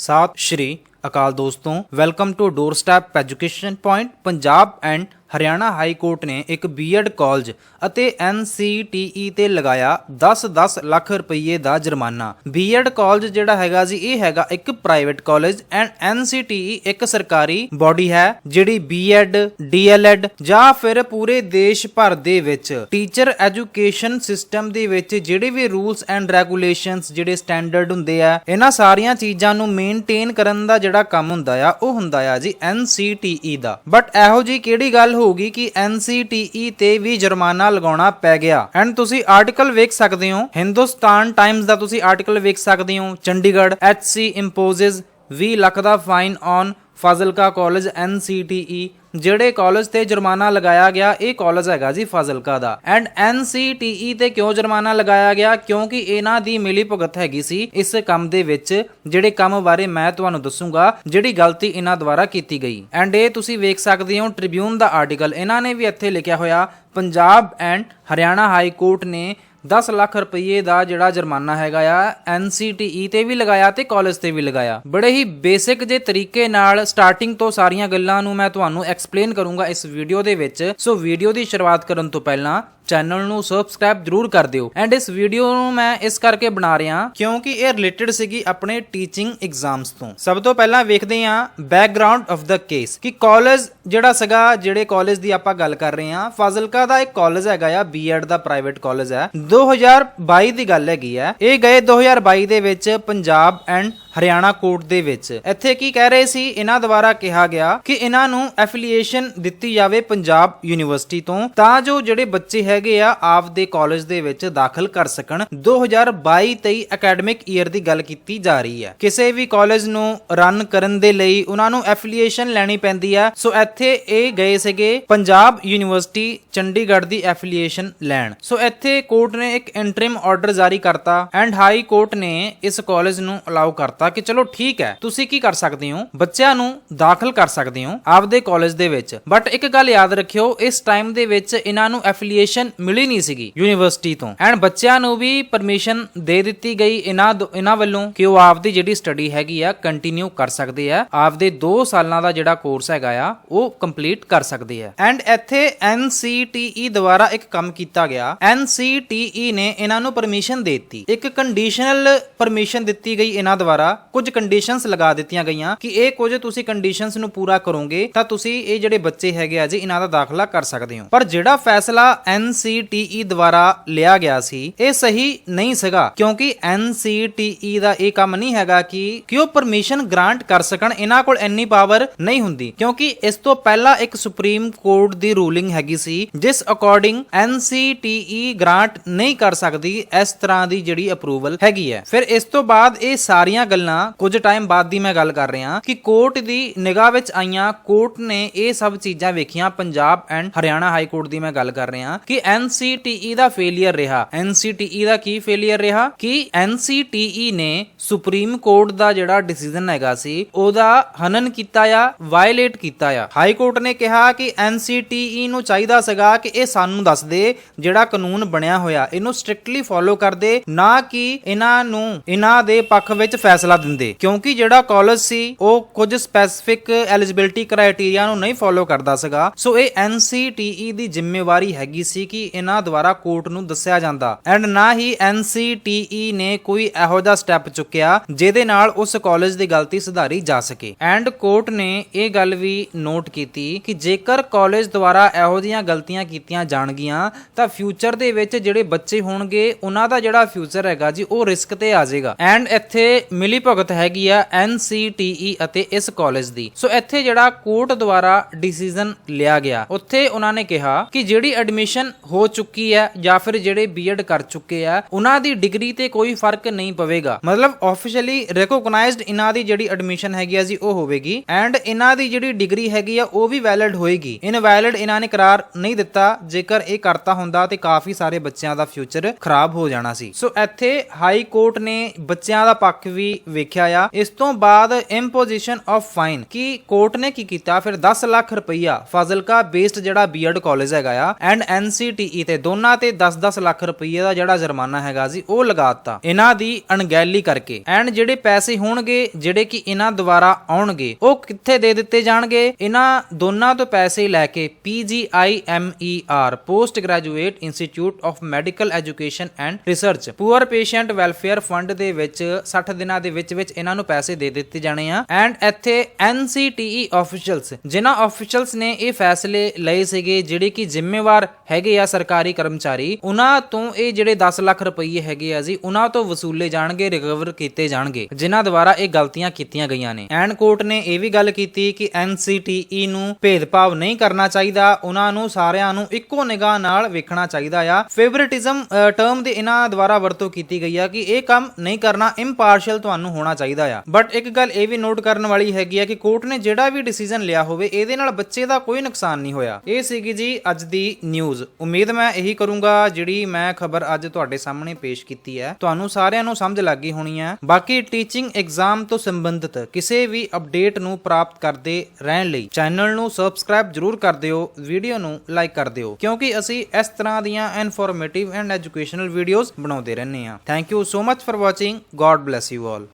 ਸਤਿ ਸ਼੍ਰੀ ਅਕਾਲ ਦੋਸਤੋ welcome to doorstep education point Punjab and Haryana high court ਨੇ ਇੱਕ ਬੀਐਡ ਕਾਲਜ ਅਤੇ ਐਨਸੀਟੀਈ ਤੇ ਲਗਾਇਆ 10-10 ਲੱਖ ਰੁਪਏ ਦਾ ਜੁਰਮਾਨਾ। ਬੀਐਡ ਕਾਲਜ ਜਿਹੜਾ ਹੈਗਾ ਜੀ, ਇਹ ਹੈਗਾ ਇੱਕ ਪ੍ਰਾਈਵੇਟ ਕਾਲਜ ਐਂਡ ਐਨਸੀਟੀਈ ਇੱਕ ਸਰਕਾਰੀ ਬਾਡੀ ਹੈ ਜਿਹੜੀ ਬੀਐਡ ਡੀਐਲਐਡ ਜਾਂ ਫਿਰ ਪੂਰੇ ਦੇਸ਼ ਭਰ ਦੇ ਵਿੱਚ ਟੀਚਰ ਐਜੂਕੇਸ਼ਨ ਸਿਸਟਮ ਦੇ ਵਿੱਚ ਜਿਹੜੇ ਵੀ ਰੂਲਸ ਐਂਡ ਰੈਗੂਲੇਸ਼ਨਸ ਜਿਹੜੇ ਸਟੈਂਡਰਡ ਹੁੰਦੇ ਆ, ਇਹਨਾਂ ਸਾਰੀਆਂ ਚੀਜ਼ਾਂ ਨੂੰ ਮੇਨਟੇਨ ਕਰਨ ਦਾ ਜਿਹੜਾ ਕੰਮ ਹੁੰਦਾ ਆ, ਉਹ ਹੁੰਦਾ ਆ ਜੀ ਐਨਸੀਟੀਈ ਦਾ। ਬਟ ਇਹੋ ਜੀ ਕਿਹੜੀ ਗੱਲ ਹੋਊਗੀ ਕਿ ਐਨਸੀਟੀਈ ਤੇ ਵੀ ਜੁਰਮਾਨਾ ਲਗਾਉਣਾ ਪੈ ਗਿਆ। ਐਂਡ ਤੁਸੀਂ ਆਰਟੀਕਲ ਵੇਖ ਸਕਦੇ ਹੋ। ਹਿੰਦੁਸਤਾਨ ਟਾਈਮਜ਼ ਦਾ ਤੁਸੀਂ ਆਰਟੀਕਲ ਵੇਖ ਸਕਦੇ ਹੋ। Chandigarh H C imposes 20 lakh the fine on Fazilka college N C T E ਜਿਹੜੇ ਕਾਲਜ ਤੇ ਜੁਰਮਾਨਾ ਲਗਾਇਆ ਗਿਆ, ਇਹ ਕਾਲਜ ਹੈਗਾ ਜੀ ਫਾਜ਼ਿਲਕਾ ਦਾ। ਐਂਡ ਐਨਸੀਟੀਈ ਤੇ ਕਿਉਂ ਜੁਰਮਾਨਾ ਲਗਾਇਆ ਗਿਆ? ਕਿਉਂਕਿ ਇਹਨਾਂ ਦੀ ਮਿਲੀ ਭੁਗਤ ਹੈਗੀ ਸੀ ਇਸ ਕੰਮ ਦੇ ਵਿੱਚ, ਜਿਹੜੇ ਕੰਮ ਬਾਰੇ ਮੈਂ ਤੁਹਾਨੂੰ ਦੱਸੂਗਾ, ਜਿਹੜੀ ਗਲਤੀ ਇਹਨਾਂ ਦੁਆਰਾ ਕੀਤੀ ਗਈ। ਐਂਡ ਇਹ ਤੁਸੀਂ ਵੇਖ ਸਕਦੇ ਹੋ ਟ੍ਰਿਬਿਊਨ ਦਾ ਆਰਟੀਕਲ ਇਹਨਾਂ ਨੇ ਵੀ ਇੱਥੇ ਲਿਖਿਆ ਹੋਇਆ, Punjab and Haryana high court ਨੇ 10 ਲੱਖ ਰੁਪਏ ਦਾ ਜਿਹੜਾ ਜੁਰਮਾਨਾ ਹੈਗਾ ਆ NCTE ਤੇ ਵੀ ਲਗਾਇਆ ਤੇ ਕਾਲਜ ਤੇ ਵੀ ਲਗਾਇਆ। ਬੜੇ ਹੀ ਬੇਸਿਕ ਜੇ ਤਰੀਕੇ ਨਾਲ ਸਟਾਰਟਿੰਗ ਤੋਂ ਸਾਰੀਆਂ ਗੱਲਾਂ ਨੂੰ ਮੈਂ ਤੁਹਾਨੂੰ ਐਕਸਪਲੇਨ ਕਰੂੰਗਾ ਇਸ ਵੀਡੀਓ ਦੇ ਵਿੱਚ। ਸੋ ਵੀਡੀਓ ਦੀ ਸ਼ੁਰੂਆਤ ਕਰਨ ਤੋਂ ਪਹਿਲਾਂ ਚੈਨਲ ਨੂੰ ਸਬਸਕ੍ਰਾਈਬ ਜਰੂਰ ਕਰ ਦਿਓ। ਐਂਡ ਇਸ ਵੀਡੀਓ ਨੂੰ ਮੈਂ ਇਸ ਕਰਕੇ ਬਣਾ ਰਿਹਾ ਕਿਉਂਕਿ ਇਹ ਰਿਲੇਟਡ ਸੀਗੀ ਆਪਣੇ ਟੀਚਿੰਗ ਐਗਜ਼ਾਮਸ ਤੋਂ। ਸਭ ਤੋਂ ਪਹਿਲਾਂ ਵੇਖਦੇ ਹਾਂ ਬੈਕਗ੍ਰਾਉਂਡ ਆਫ ਦਾ ਕੇਸ ਕਿ ਕਾਲਜ ਜਿਹੜਾ ਸੀਗਾ, ਜਿਹੜੇ ਕਾਲਜ ਦੀ ਆਪਾਂ ਗੱਲ ਕਰ ਰਹੇ ਹਾਂ, ਫਾਜ਼ਿਲਕਾ ਦਾ ਇੱਕ ਕਾਲਜ ਹੈਗਾ ਆ ਬੀਐਡ ਦਾ ਪ੍ਰਾਈਵੇਟ ਕਾਲਜ ਹੈ। 2022 ਦੀ ਗੱਲ ਹੈਗੀ ਹੈ ਇਹ ਗਏ 2022 ਦੇ ਵਿੱਚ ਪੰਜਾਬ ਐਂਡ ਹਰਿਆਣਾ ਕੋਰਟ ਦੇ ਵਿੱਚ। ਇੱਥੇ ਕੀ ਕਹਿ ਰਹੇ ਸੀ? ਇਹਨਾਂ ਦੁਆਰਾ ਕਿਹਾ ਗਿਆ ਕਿ ਇਹਨਾਂ ਨੂੰ ਐਫੀਲੀਏਸ਼ਨ ਦਿੱਤੀ ਜਾਵੇ ਪੰਜਾਬ ਯੂਨੀਵਰਸਿਟੀ ਤੋਂ, ਤਾਂ ਜੋ ਜਿਹੜੇ ਬੱਚੇ ਹੈਗੇ ਆ ਆਪ ਦੇ ਕਾਲਜ ਦੇ ਵਿੱਚ ਦਾਖਲ ਕਰ ਸਕਣ। 2022-23 ਅਕੈਡਮਿਕ ਈਅਰ ਦੀ ਗੱਲ ਕੀਤੀ ਜਾ ਰਹੀ ਹੈ। ਕਿਸੇ ਵੀ ਕਾਲਜ ਨੂੰ ਰਨ ਕਰਨ ਦੇ ਲਈ ਉਹਨਾਂ ਨੂੰ ਐਫੀਲੀਏਸ਼ਨ ਲੈਣੀ ਪੈਂਦੀ ਹੈ। ਸੋ ਇੱਥੇ ਇਹ ਗਏ ਸੀਗੇ ਪੰਜਾਬ ਯੂਨੀਵਰਸਿਟੀ, ਚੰਡੀਗੜ੍ਹ ਦੀ ਐਫੀਲੀਏਸ਼ਨ ਲੈਣ। ਸੋ ਇੱਥੇ ਕੋਰਟ ਨੇ ਇੱਕ ਇੰਟਰਿਮ ਆਰਡਰ ਜਾਰੀ ਕਰਤਾ। ਐਂਡ ਹਾਈ ਕੋਰਟ ਨੇ ਇਸ ਕਾਲਜ ਨੂੰ ਅਲਾਉ ਕਰਤਾ। ਕਿ ਚਲੋ ਠੀਕ ਹੈ, ਤੁਸੀਂ ਕੀ ਕਰ ਸਕਦੇ ਹੋ? ਬੱਚਿਆਂ ਨੂੰ ਦਾਖਲ ਕਰ ਸਕਦੇ ਹੋ ਆਪਦੇ ਕਾਲਜ ਦੇ ਵਿੱਚ। ਬਟ ਇੱਕ ਗੱਲ ਯਾਦ ਰੱਖਿਓ, ਇਸ ਟਾਈਮ ਦੇ ਵਿੱਚ ਇਹਨਾਂ ਨੂੰ ਐਫੀਲੀਏਸ਼ਨ ਮਿਲੀ ਨਹੀਂ ਸੀਗੀ ਯੂਨੀਵਰਸਿਟੀ ਤੋਂ। ਐਂਡ ਬੱਚਿਆਂ ਨੂੰ ਵੀ ਪਰਮਿਸ਼ਨ ਦੇ ਦਿੱਤੀ ਗਈ ਇਹਨਾਂ ਇਹਨਾਂ ਵੱਲੋਂ ਕਿ ਉਹ ਆਪਦੀ ਜਿਹੜੀ ਸਟੱਡੀ ਹੈਗੀ ਆ ਕੰਟੀਨਿਊ ਕਰ ਸਕਦੇ ਆ। ਆਪਦੇ 2 ਸਾਲਾਂ ਦਾ ਜਿਹੜਾ ਕੋਰਸ ਹੈਗਾ ਆ, ਉਹ ਕੰਪਲੀਟ ਕਰ ਸਕਦੇ ਆ। ਐਂਡ ਇੱਥੇ NCTE ਦੁਆਰਾ ਇੱਕ ਕੰਮ ਕੀਤਾ ਗਿਆ। NCTE ਨੇ ਇਹਨਾਂ ਨੂੰ ਪਰਮਿਸ਼ਨ ਦੇ ਦਿੱਤੀ। ਇੱਕ ਕੰਡੀਸ਼ਨਲ ਪਰਮਿਸ਼ਨ ਦਿੱਤੀ ਗਈ ਇਹਨਾਂ ਦੁਆਰਾ ਕੁਝ ਕੰਡੀਸ਼ਨਸ ਲਗਾ ਦਿੱਤੀਆਂ ਗਈਆਂ ਕਿ ਇਹ ਕੁਝ ਤੁਸੀਂ ਕੰਡੀਸ਼ਨਸ ਨੂੰ ਪੂਰਾ ਕਰੋਗੇ, ਤਾਂ ਤੁਸੀਂ ਇਹ ਜਿਹੜੇ ਬੱਚੇ ਹੈਗੇ ਆ ਜੀ, ਇਹਨਾਂ ਦਾ ਦਾਖਲਾ ਕਰ ਸਕਦੇ ਹੋ। ਪਰ ਜਿਹੜਾ ਫੈਸਲਾ NCTE ਦੁਆਰਾ ਲਿਆ ਗਿਆ ਸੀ, ਇਹ ਸਹੀ ਨਹੀਂ ਸੀਗਾ, ਕਿਉਂਕਿ NCTE ਦਾ ਇਹ ਕੰਮ ਨਹੀਂ ਹੈਗਾ ਕਿ ਕਿ ਪਰਮਿਸ਼ਨ ਗ੍ਰਾਂਟ ਕਰ ਸਕਣ, ਇਹਨਾਂ ਕੋਲ ਇੰਨੀ ਪਾਵਰ ਨਹੀਂ ਹੁੰਦੀ। ਕਿਉਂਕਿ ਇਸ ਤੋਂ ਪਹਿਲਾਂ ਇੱਕ ਸੁਪਰੀਮ ਕੋਰਟ ਦੀ ਰੂਲਿੰਗ ਹੈਗੀ ਸੀ, ਜਿਸ ਅਕੋਰਡਿੰਗ NCTE ਗ੍ਰਾਂਟ ਨਹੀਂ ਕਰ ਸਕਦੀ, ਇਸ ਤਰ੍ਹਾਂ ਦੀ ਜਿਹੜੀ ਅਪਰੂਵਲ ਹੈਗੀ ਹੈ। ਫਿਰ ਇਸ ਤੋਂ ਬਾਅਦ ਇਹ ਸਾਰੀਆਂ ਗੱਲਾਂ ਕੁਝ ਟਾਈਮ ਬਾਅਦ ਦੀ ਮੈਂ ਗੱਲ ਕਰ ਰਿਹਾ ਕਿ ਕੋਰਟ ਦੀ ਨਿਗਾਹ ਵਿੱਚ ਆਈਆਂ ਕੋਰਟ ਨੇ ਇਹ ਸਭ ਚੀਜ਼ਾਂ ਵੇਖੀਆਂ। Punjab and Haryana high court ਦੀ ਮੈਂ ਗੱਲ ਕਰ ਰਿਹਾ ਕਿ NCTE ਦਾ ਫੇਲਿਅਰ ਰਿਹਾ। NCTE ਦਾ ਕੀ ਫੇਲਿਅਰ ਰਿਹਾ? ਕਿ NCTE ਨੇ ਸੁਪਰੀਮ ਕੋਰਟ ਦਾ ਜਿਹੜਾ ਡਿਸੀਜਨ ਹੈਗਾ ਸੀ, ਉਹਦਾ ਹਨਨ ਕੀਤਾ ਆ ਵਾਇਲੇਟ ਕੀਤਾ ਆ। ਹਾਈ ਕੋਰਟ ਨੇ ਕਿਹਾ ਕਿ NCTE ਨੂੰ ਚਾਹੀਦਾ ਸੀਗਾ ਕਿ ਇਹ ਸਾਨੂੰ ਦੱਸ ਦੇ ਜਿਹੜਾ ਕਾਨੂੰਨ ਬਣਿਆ ਹੋਇਆ। ਇਹਨੂੰ ਸਟ੍ਰਿਕਟਲੀ ਫੋਲੋ ਕਰਦੇ ਨਾ ਕਿ ਇਹਨਾਂ ਨੂੰ, ਇਹਨਾਂ ਦੇ ਪੱਖ ਵਿੱਚ ਫੈਸਲਾ ਦਿੰਦੇ। ਕਿਉਂਕਿ ਜਿਹੜਾ ਕਾਲਜ ਸੀ, ਉਹ ਕੁਝ ਸਪੈਸੀਫਿਕ ਐਲੀਜੀਬਿਲਟੀ ਕ੍ਰਾਈਟੇਰੀਆ ਨੂੰ ਨਹੀਂ ਫੋਲੋ ਕਰਦਾ ਸੀਗਾ। ਸੋ ਇਹ NCTE ਦੀ ਜ਼ਿੰਮੇਵਾਰੀ ਹੈਗੀ ਸੀ ਕਿ ਇਹਨਾਂ ਦੁਆਰਾ ਕੋਰਟ ਨੂੰ ਦੱਸਿਆ ਜਾਂਦਾ। ਐਂਡ ਨਾ ਹੀ NCTE ਨੇ ਕੋਈ ਇਹੋ ਜਿਹਾ ਸਟੈਪ ਚੁੱਕਿਆ, ਜਿਹਦੇ ਨਾਲ ਉਸ ਕਾਲਜ ਦੀ ਗਲਤੀ ਸੁਧਾਰੀ ਜਾ ਸਕੇ। ਐਂਡ ਕੋਰਟ ਨੇ ਇਹ ਗੱਲ ਵੀ ਨੋਟ ਕੀਤੀ ਕਿ ਜੇਕਰ ਕਾਲਜ ਦੁਆਰਾ ਇਹੋ ਜਿਹੀਆਂ ਗਲਤੀਆਂ ਕੀਤੀਆਂ ਜਾਣਗੀਆਂ, ਤਾਂ ਫਿਊਚਰ ਦੇ ਵਿੱਚ ਜਿਹੜੇ ਬੱਚੇ ਹੋਣਗੇ, ਉਹਨਾਂ ਦਾ ਜਿਹੜਾ ਫਿਊਚਰ ਹੈਗਾ ਜੀ, ਉਹ ਰਿਸਕ ਤੇ ਆ ਜਾਏਗਾ। ਐਂਡ ਇੱਥੇ ਮਿਲੀ ਭਗਤ ਹੈਗੀ ਆ NCTE ਅਤੇ ਇਸ ਕਾਲਜ ਦੀ। ਸੋ ਇੱਥੇ ਜਿਹੜਾ ਕੋਰਟ ਦੁਆਰਾ ਡਿਸੀਜਨ ਲਿਆ ਗਿਆ, ਉੱਥੇ ਉਹਨਾਂ ਨੇ ਕਿਹਾ ਕਿ ਜਿਹੜੀ ਐਡਮਿਸ਼ਨ ਹੋ ਚੁੱਕੀ ਹੈ ਜਾਂ ਫਿਰ ਜਿਹੜੇ ਬੀਐਡ ਕਰ ਚੁੱਕੇ ਆ, ਉਹਨਾਂ ਦੀ ਡਿਗਰੀ ਤੇ ਕੋਈ ਫ਼ਰਕ ਨਹੀਂ ਪਵੇਗਾ। ਮਤਲਬ ਆਫੀਸ਼ੀਅਲੀ ਰੈਕੋਗਨਾਈਜ਼ਡ ਇਹਨਾਂ ਦੀ ਜਿਹੜੀ ਐਡਮਿਸ਼ਨ ਹੈਗੀ ਆ ਜੀ, ਉਹ ਹੋਵੇਗੀ ਐਂਡ ਇਹਨਾਂ ਦੀ ਜਿਹੜੀ ਡਿਗਰੀ ਹੈਗੀ ਆ, ਉਹ ਵੀ ਵੈਲਿਡ ਹੋਏਗੀ। ਇਨਵੈਲਿਡ ਇਹਨਾਂ ਨੇ ਕਰਾਰ ਨਹੀਂ ਦਿੱਤਾ, ਜੇਕਰ ਇਹ ਕਰਤਾ ਹੁੰਦਾ ਤੇ ਕਾਫੀ ਸਾਰੇ ਬੱਚਿਆਂ ਦਾ ਫਿਊਚਰ ਖਰਾਬ ਹੋ ਜਾਣਾ ਸੀ। ਸੋ ਇੱਥੇ ਹਾਈ ਕੋਰਟ ਨੇ ਬੱਚਿਆਂ ਦਾ ਪੱਖ ਵੀ ਵੇਖਿਆ ਆ, ਇਸ ਤੋਂ ਬਾਅਦ ਇੰਪੋਜੀਸ਼ਨ ਆਫ ਫਾਈਨ ਕੀ ਕੋਰਟ ਨੇ ਕੀ ਕੀਤਾ? ਫਿਰ 10 ਲੱਖ ਰੁਪਈਆ ਫਾਜ਼ਿਲਕਾ ਬੇਸਡ ਜਿਹੜਾ ਬੀਐਡ ਕਾਲਜ ਹੈਗਾ ਆ ਐਂਡ ਐਨਸੀਟੀਈ ਤੇ ਦੋਨਾਂ ਤੇ 10-10 ਲੱਖ ਰੁਪਈਏ ਦਾ ਜਿਹੜਾ ਜੁਰਮਾਨਾ ਹੈਗਾ ਜੀ ਉਹ ਲਗਾਤਾ ਇਹਨਾਂ ਦੀ ਅਣਗਹਿਲੀ ਕਰਕੇ। ਐਂਡ ਜਿਹੜੇ ਪੈਸੇ ਹੋਣਗੇ, ਜਿਹੜੇ ਕਿ ਇਹਨਾਂ ਦੁਆਰਾ ਆਉਣਗੇ, ਉਹ ਕਿੱਥੇ ਦੇ ਦਿੱਤੇ ਜਾਣਗੇ? ਇਹਨਾਂ ਦੋਨਾਂ ਤੋਂ ਪੈਸੇ ਲੈ ਕੇ PGIMER post graduate institute of medical education and research poor patient welfare fund ਦੇ ਵਿੱਚ 60 ਦਿਨਾਂ ਦੇ ਵਿੱਚ ਵਿੱਚ ਇਹਨਾਂ ਨੂੰ ਪੈਸੇ ਦੇ ਦਿੱਤੇ ਜਾਣੇ ਆ। ਐਂਡ ਇੱਥੇ NCTE ਆਫੀਸ਼ੀਅਲਸ ਜਿਨ੍ਹਾਂ ਆਫੀਸ਼ੀਅਲਸ ਨੇ ਇਹ ਫੈਸਲੇ ਲਏ ਸੀਗੇ, ਜਿਹੜੇ ਕਿ ਜ਼ਿੰਮੇਵਾਰ ਹੈਗੇ ਆ ਸਰਕਾਰੀ ਕਰਮਚਾਰੀ, ਉਹਨਾਂ ਤੋਂ ਇਹ ਜਿਹੜੇ 10 ਲੱਖ ਰੁਪਏ ਹੈਗੇ ਆ ਜੀ, ਉਹਨਾਂ ਤੋਂ ਵਸੂਲੇ ਜਾਣਗੇ ਰਿਕਵਰ ਕੀਤੇ ਜਾਣਗੇ, ਜਿਨ੍ਹਾਂ ਦੁਆਰਾ ਇਹ ਗਲਤੀਆਂ ਕੀਤੀਆਂ ਗਈਆਂ ਨੇ। ਐਂਡ ਕੋਰਟ ਨੇ ਇਹ ਵੀ ਗੱਲ ਕੀਤੀ ਕਿ NCTE ਨੂੰ ਭੇਦਭਾਵ ਨਹੀਂ ਕਰਨਾ ਚਾਹੀਦਾ, ਉਹਨਾਂ ਨੂੰ ਸਾਰਿਆਂ ਨੂੰ ਇੱਕੋ ਨਿਗਾਹ ਨਾਲ ਵੇਖਣਾ ਚਾਹੀਦਾ ਆ। ਫੇਵਰਿਟਿਜ਼ਮ ਟਰਮ ਦੇ ਇਹਨਾਂ ਦੁਆਰਾ ਵਰਤੋਂ ਕੀਤੀ ਗਈ ਆ ਕਿ ਇਹ ਕੰਮ ਨਹੀਂ ਕਰਨਾ ਇੰਪਾਰਸ਼ੀਅਲ ਤੁਹਾਨੂੰ ਹੋਣਾ ਚਾਹੀਦਾ ਆ। ਬਟ ਇੱਕ ਗੱਲ ਇਹ ਵੀ ਨੋਟ ਕਰਨ ਵਾਲੀ ਹੈਗੀ ਆ ਕਿ ਕੋਰਟ ਨੇ ਜਿਹੜਾ ਵੀ ਡਿਸੀਜਨ ਲਿਆ ਹੋਵੇ, ਇਹਦੇ ਨਾਲ ਬੱਚੇ ਦਾ ਕੋਈ ਨੁਕਸਾਨ ਨਹੀਂ ਹੋਇਆ। ਇਹ ਸੀਗੀ ਜੀ ਅੱਜ ਦੀ ਨਿਊਜ਼ ਉਮੀਦ ਮੈਂ ਇਹੀ ਕਰੂੰਗਾ ਜਿਹੜੀ ਮੈਂ ਖਬਰ ਅੱਜ ਤੁਹਾਡੇ ਸਾਹਮਣੇ ਪੇਸ਼ ਕੀਤੀ ਹੈ। ਤੁਹਾਨੂੰ ਸਾਰਿਆਂ ਨੂੰ ਸਮਝ ਲੱਗ ਗਈ ਹੋਣੀ ਹੈ। ਬਾਕੀ ਟੀਚਿੰਗ ਐਗਜ਼ਾਮ ਤੋਂ ਸੰਬੰਧਿਤ ਕਿਸੇ ਵੀ ਅਪਡੇਟ ਨੂੰ ਪ੍ਰਾਪਤ ਕਰਦੇ ਰਹਿਣ ਲਈ ਚੈਨਲ ਨੂੰ ਸਬਸਕ੍ਰਾਈਬ ਜਰੂਰ ਕਰ ਦਿਓ ਵੀਡੀਓ ਨੂੰ ਲਾਈਕ ਕਰ ਦਿਓ। ਕਿਉਂਕਿ ਅਸੀਂ ਇਸ ਤਰ੍ਹਾਂ ਦੀਆਂ ਇਨਫੋਰਮੇਟਿਵ ਐਂਡ ਐਜੂਕੇਸ਼ਨਲ ਵੀਡੀਓਜ਼ ਬਣਾਉਂਦੇ ਰਹਿੰਦੇ ਹਾਂ। Thank you so much for watching God bless you all